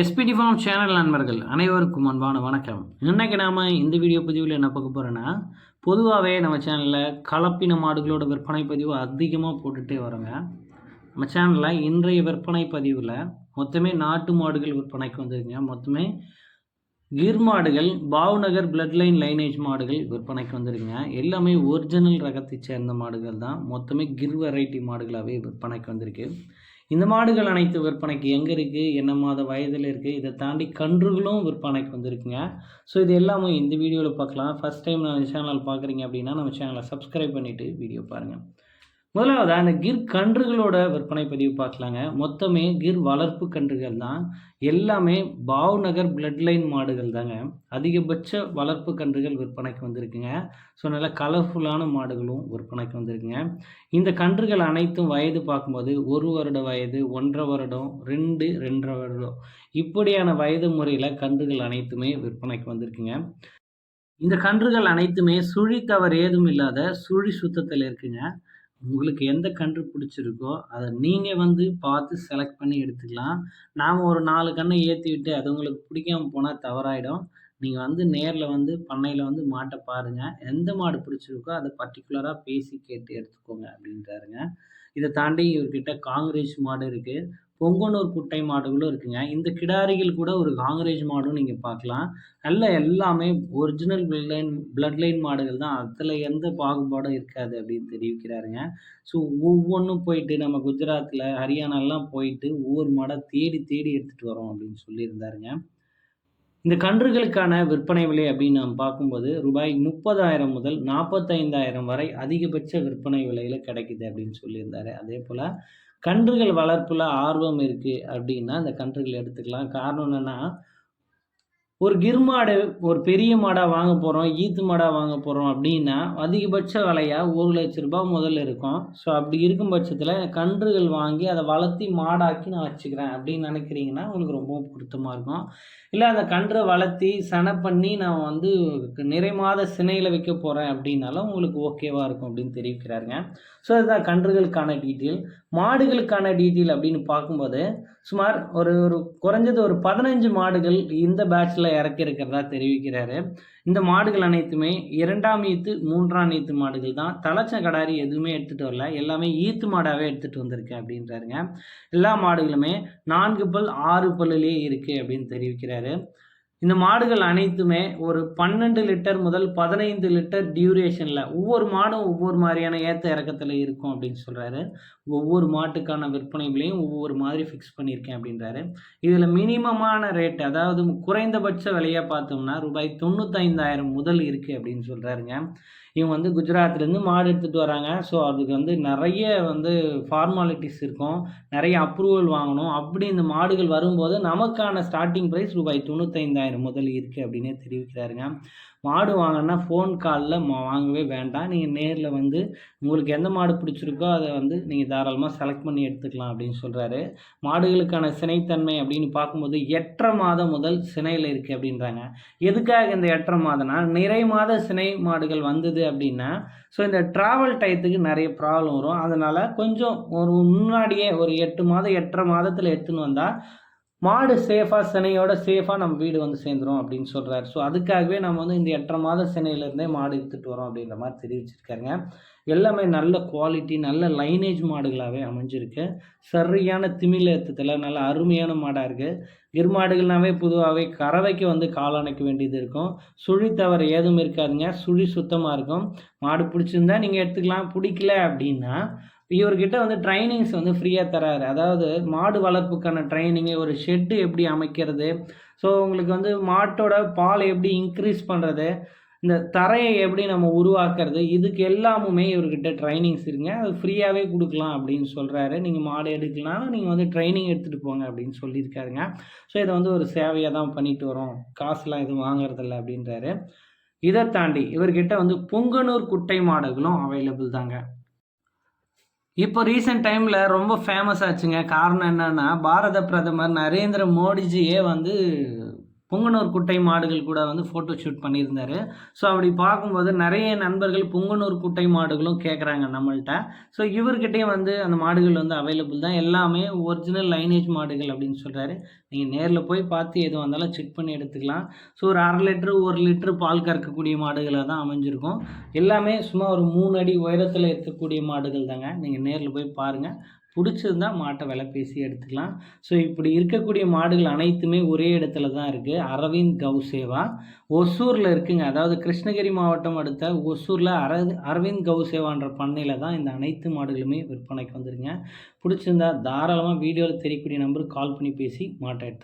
SPD form channel நண்பர்கள் அனைவருக்கும் அன்பான வணக்கம். இன்றைக்கி நாம் இந்த வீடியோ பதிவில் என்ன பார்க்க போகிறோன்னா பொதுவாகவே நம்ம சேனலில் கலப்பின மாடுகளோட விற்பனை பதிவு அதிகமாக போட்டுகிட்டே வரோங்க. நம்ம சேனலில் இன்றைய விற்பனை பதிவில் மொத்தமே நாட்டு மாடுகள் விற்பனைக்கு வந்திருக்குங்க மொத்தமே கிர் மாடுகள் பாவ்நகர் பிளட் லைன் லைனேஜ் மாடுகள் விற்பனைக்கு வந்திருக்குங்க. எல்லாமே ஒரிஜினல் ரகத்தை சேர்ந்த மாடுகள் தான். மொத்தமே கிர் வெரைட்டி மாடுகளாகவே விற்பனைக்கு வந்திருக்கு. இந்த மாடுகள் அனைத்து விற்பனைக்கு எங்கே இருக்குது என்ன மாத வயதில் இருக்குது இதை தாண்டி கன்றுகளும் விற்பனைக்கு வந்திருக்குங்க. ஸோ இது எல்லாமே இந்த வீடியோவில் பார்க்கலாம். ஃபஸ்ட் டைம் நம்ம சேனல் பார்க்குறீங்க அப்படின்னா நம்ம சேனலை சப்ஸ்கிரைப் பண்ணிவிட்டு வீடியோ பாருங்கள் முதலாவது அந்த கிர் கன்றுகளோட விற்பனை பதிவு பார்க்கலாங்க. மொத்தமே கிர் வளர்ப்பு கன்றுகள் தான். எல்லாமே பாவ்நகர் பிளட் லைன் மாடுகள் தாங்க. அதிகபட்ச வளர்ப்பு கன்றுகள் விற்பனைக்கு வந்திருக்குங்க. ஸோ நல்ல கலர்ஃபுல்லான மாடுகளும் விற்பனைக்கு வந்திருக்குங்க. இந்த கன்றுகள் அனைத்தும் வயது பார்க்கும்போது ஒரு வருட வயது ஒன்றரை வருடம் ரெண்டு ரெண்டரை வருடம் இப்படியான வயது முறையில் கன்றுகள் அனைத்துமே விற்பனைக்கு வந்திருக்குங்க. இந்த கன்றுகள் அனைத்துமே சுழி தவறு ஏதும் இல்லாத சுழி சுத்தத்தில் இருக்குங்க. உங்களுக்கு எந்த கன்று பிடிச்சிருக்கோ அதை நீங்கள் வந்து பார்த்து செலக்ட் பண்ணி எடுத்துக்கலாம். நாம் ஒரு நாலு கன்றை ஏற்றி விட்டு அது உங்களுக்கு பிடிக்காம போனால் தவறாயிடும். நீங்கள் வந்து நேரில் வந்து பண்ணையில் வந்து மாட்டை பாருங்கள் எந்த மாடு பிடிச்சிருக்கோ அதை பர்டிகுலராக பேசி கேட்டு எடுத்துக்கோங்க அப்படின்றாருங்க. இதை தாண்டி இவர்கிட்ட காங்கிரேஜ் மாடு இருக்குது பொங்கனூர் குட்டை மாடுகளும் இருக்குங்க. இந்த கிடாரிகள் கூட ஒரு காங்கிரேஜ் மாடும் நீங்கள் பார்க்கலாம். நல்ல எல்லாமே original blood line blood line மாடுகள் தான். அதில் எந்த பாகுபாடும் இருக்காது அப்படின்னு தெரிவிக்கிறாருங்க. ஸோ ஒவ்வொன்றும் போயிட்டு நம்ம குஜராத்தில் ஹரியானாலாம் போயிட்டு ஒவ்வொரு மாடை தேடி தேடி எடுத்துகிட்டு வரோம் அப்படின்னு சொல்லியிருந்தாருங்க. இந்த கன்றுகளுக்கான விற்பனை விலை அப்படின்னு நம்ம பார்க்கும்போது ரூபாய் முப்பதாயிரம் முதல் நாற்பத்தைந்தாயிரம் வரை அதிகபட்ச விற்பனை விலையில் கிடைக்குது அப்படின்னு சொல்லியிருந்தாரு. அதே போல் கன்றுகள் வளர்ப்பில் ஆர்வம் இருக்குது அப்படின்னா அந்த கன்றுகள் எடுத்துக்கலாம். காரணம் என்னென்னா ஒரு கிர் மாடு ஒரு பெரிய மாடாக வாங்க போகிறோம் ஈத்து மாடாக வாங்க போகிறோம் அப்படின்னா அதிகபட்ச விலையாக ஒரு லட்ச ரூபாய் முதல்ல இருக்கும். ஸோ அப்படி இருக்கும் பட்சத்தில் கன்றுகள் வாங்கி அதை வளர்த்தி மாடாக்கி நான் வச்சுக்கிறேன் அப்படின்னு நினைக்கிறீங்கன்னா உங்களுக்கு ரொம்பவும் பொருத்தமாக இருக்கும். இல்லை அந்த கன்றை வளர்த்தி சனை பண்ணி நான் வந்து நிறை மாத சினையில் வைக்க போகிறேன் அப்படின்னாலும் உங்களுக்கு ஓகேவாக இருக்கும் அப்படின்னு தெரிவிக்கிறாருங்க. ஸோ இதுதான் கன்றுகளுக்கான டீட்டெயில் மாடுகளுக்கான டீட்டெயில் அப்படின்னு பார்க்கும்போது சுமார் ஒரு ஒரு குறைஞ்சது ஒரு பதினஞ்சு மாடுகள் இந்த பேட்சில் இறக்கியிருக்கிறதா தெரிவிக்கிறாரு. இந்த மாடுகள் அனைத்துமே இரண்டாம் ஈத்து மூன்றாம் ஈத்து மாடுகள் தான். தலைச்ச கடாரி எதுவுமே எடுத்துகிட்டு வரல. எல்லாமே ஈத்து மாடாகவே எடுத்துகிட்டு வந்திருக்கேன் அப்படின்றாருங்க. எல்லா மாடுகளுமே நான்கு பல் ஆறு பல்லுலேயே இருக்குது அப்படின்னு தெரிவிக்கிறாரு. இந்த மாடுகள் அனைத்துமே ஒரு பன்னெண்டு லிட்டர் முதல் பதினைந்து லிட்டர் டியூரேஷனில் ஒவ்வொரு மாடும் ஒவ்வொரு மாதிரியான ஏற்ற இறக்கத்தில் இருக்கும் அப்படின்னு சொல்கிறாரு ஒவ்வொரு மாட்டுக்கான விற்பனை விலையும் ஒவ்வொரு மாதிரி ஃபிக்ஸ் பண்ணியிருக்கேன் அப்படின்றாரு. இதில் மினிமமான ரேட் அதாவது குறைந்தபட்ச விலையாக பார்த்தோம்னா ரூபாய் தொண்ணூத்தைந்தாயிரம் முதல் இருக்குது அப்படின்னு சொல்கிறாருங்க இவங்க வந்து குஜராத்லேருந்து மாடு எடுத்துகிட்டு வராங்க. ஸோ அதுக்கு வந்து நிறைய வந்து ஃபார்மாலிட்டிஸ் இருக்கும். நிறைய அப்ரூவல் வாங்கணும். அப்படி இந்த மாடுகள் வரும்போது நமக்கான ஸ்டார்டிங் ப்ரைஸ் ரூபாய் தொண்ணூத்தைந்தாயிரம் முதல் இருக்குது அப்படின்னே தெரிவிக்கிறாருங்க. மாடு வாங்கினா ஃபோன் காலில் வாங்கவே வேண்டாம். நீங்கள் நேரில் வந்து உங்களுக்கு எந்த மாடு பிடிச்சிருக்கோ அதை வந்து நீங்கள் தாராளமாக செலக்ட் பண்ணி எடுத்துக்கலாம் அப்படின்னு சொல்கிறாரு மாடுகளுக்கான சினைத்தன்மை அப்படின்னு பார்க்கும்போது எட்டரை மாதம் முதல் சினையில் இருக்குது அப்படின்றாங்க. எதுக்காக இந்த எட்டரை மாதம்னா நிறை மாத சினை மாடுகள் வந்தது அப்படின்னா ஸோ இந்த ட்ராவல் டயத்துக்கு நிறைய ப்ராப்ளம் வரும். அதனால் கொஞ்சம் ஒரு முன்னாடியே ஒரு எட்டு மாதம் எட்டரை மாதத்தில் எடுத்துன்னு வந்தால் மாடு சேஃபாக சினையோட சேஃபாக நம்ம வீடு வந்து சேர்ந்துரும் அப்படின்னு சொல்கிறாரு ஸோ அதுக்காகவே நம்ம வந்து இந்த எட்டரை மாத சினையிலேருந்தே மாடு எடுத்துகிட்டு வரோம் அப்படின்ற மாதிரி தெரிவிச்சிருக்காருங்க. எல்லாமே நல்ல குவாலிட்டி நல்ல லைனேஜ் மாடுகளாகவே அமைஞ்சிருக்கு. சரியான திமிழத்தில் நல்ல அருமையான மாடாக இருக்குது கிர் மாடுகள்னாவே பொதுவாகவே கறவைக்கு வந்து காலணைக்க வேண்டியது இருக்கும். சுழி தவறு ஏதும் இருக்காதுங்க. சுழி சுத்தமாக இருக்கும். மாடு பிடிச்சிருந்தா நீங்கள் எடுத்துக்கலாம். பிடிக்கல அப்படின்னா இவர்கிட்ட வந்து ட்ரைனிங்ஸ் வந்து ஃப்ரீயாக தராரு. அதாவது மாடு வளர்ப்புக்கான ட்ரைனிங்கு ஒரு ஷெட்டு எப்படி அமைக்கிறது? ஸோ உங்களுக்கு வந்து மாட்டோட பால் எப்படி இன்க்ரீஸ் பண்ணுறது இந்த தரையை எப்படி நம்ம உருவாக்குறது? இதுக்கு எல்லாமுமே இவர்கிட்ட ட்ரைனிங்ஸ் இருங்க. அது ஃப்ரீயாகவே கொடுக்கலாம் அப்படின்னு சொல்கிறாரு நீங்கள் மாடு எடுக்கலாம் நீங்கள் வந்து ட்ரைனிங் எடுத்துகிட்டு போங்க அப்படின்னு சொல்லியிருக்காருங்க. ஸோ இதை வந்து ஒரு சேவையாக தான் பண்ணிட்டு வரோம். காசுலாம் எதுவும் வாங்குறதில்ல அப்படின்றாரு. இதை தாண்டி இவர்கிட்ட வந்து பொங்கனூர் குட்டை மாடுகளும் அவைலபிள் தாங்க. இப்போ ரீசெண்ட் டைமில் ரொம்ப ஃபேமஸ் ஆச்சுங்க. காரணம் என்னென்னா பாரத பிரதமர் நரேந்திர மோடிஜியே வந்து பொங்கனூர் குட்டை மாடுகள் கூட வந்து ஃபோட்டோ ஷூட் பண்ணியிருந்தார். ஸோ அப்படி பார்க்கும்போது நிறைய நண்பர்கள் பொங்கனூர் குட்டை மாடுகளும் கேட்குறாங்க நம்மள்ட்ட. ஸோ இவர்கிட்டயும் வந்து அந்த மாடுகள் வந்து அவைலபிள் தான். எல்லாமே ஒரிஜினல் லைனேஜ் மாடுகள் அப்படின்னு சொல்கிறாரு நீங்கள் நேரில் போய் பார்த்து எதுவாக இருந்தாலும் செக் பண்ணி எடுத்துக்கலாம். ஸோ ஒரு அரை லிட்ரு ஒரு லிட்ரு பால் கறக்கக்கூடிய மாடுகளாக தான் அமைஞ்சிருக்கும். எல்லாமே சும்மா ஒரு மூணு அடி உயரத்தில் இருக்கக்கூடிய மாடுகள் தாங்க. நீங்கள் நேரில் போய் பாருங்கள் பிடிச்சிருந்தா மாட்டை விலை பேசி எடுத்துக்கலாம். ஸோ இப்படி இருக்கக்கூடிய மாடுகள் அனைத்துமே ஒரே இடத்துல தான் இருக்குது அரவிந்த் கௌசேவா. ஒசூரில் இருக்குங்க. அதாவது கிருஷ்ணகிரி மாவட்டம் அடுத்த ஒசூரில் அர அரவிந்த் கௌசேவான்ற பண்ணையில் தான் இந்த அனைத்து மாடுகளுமே விற்பனைக்கு வந்துருங்க பிடிச்சிருந்தா தாராளமாக வீடியோவில் தெரியக்கூடிய நம்பருக்கு கால் பண்ணி பேசி மாட்டை எடுத்து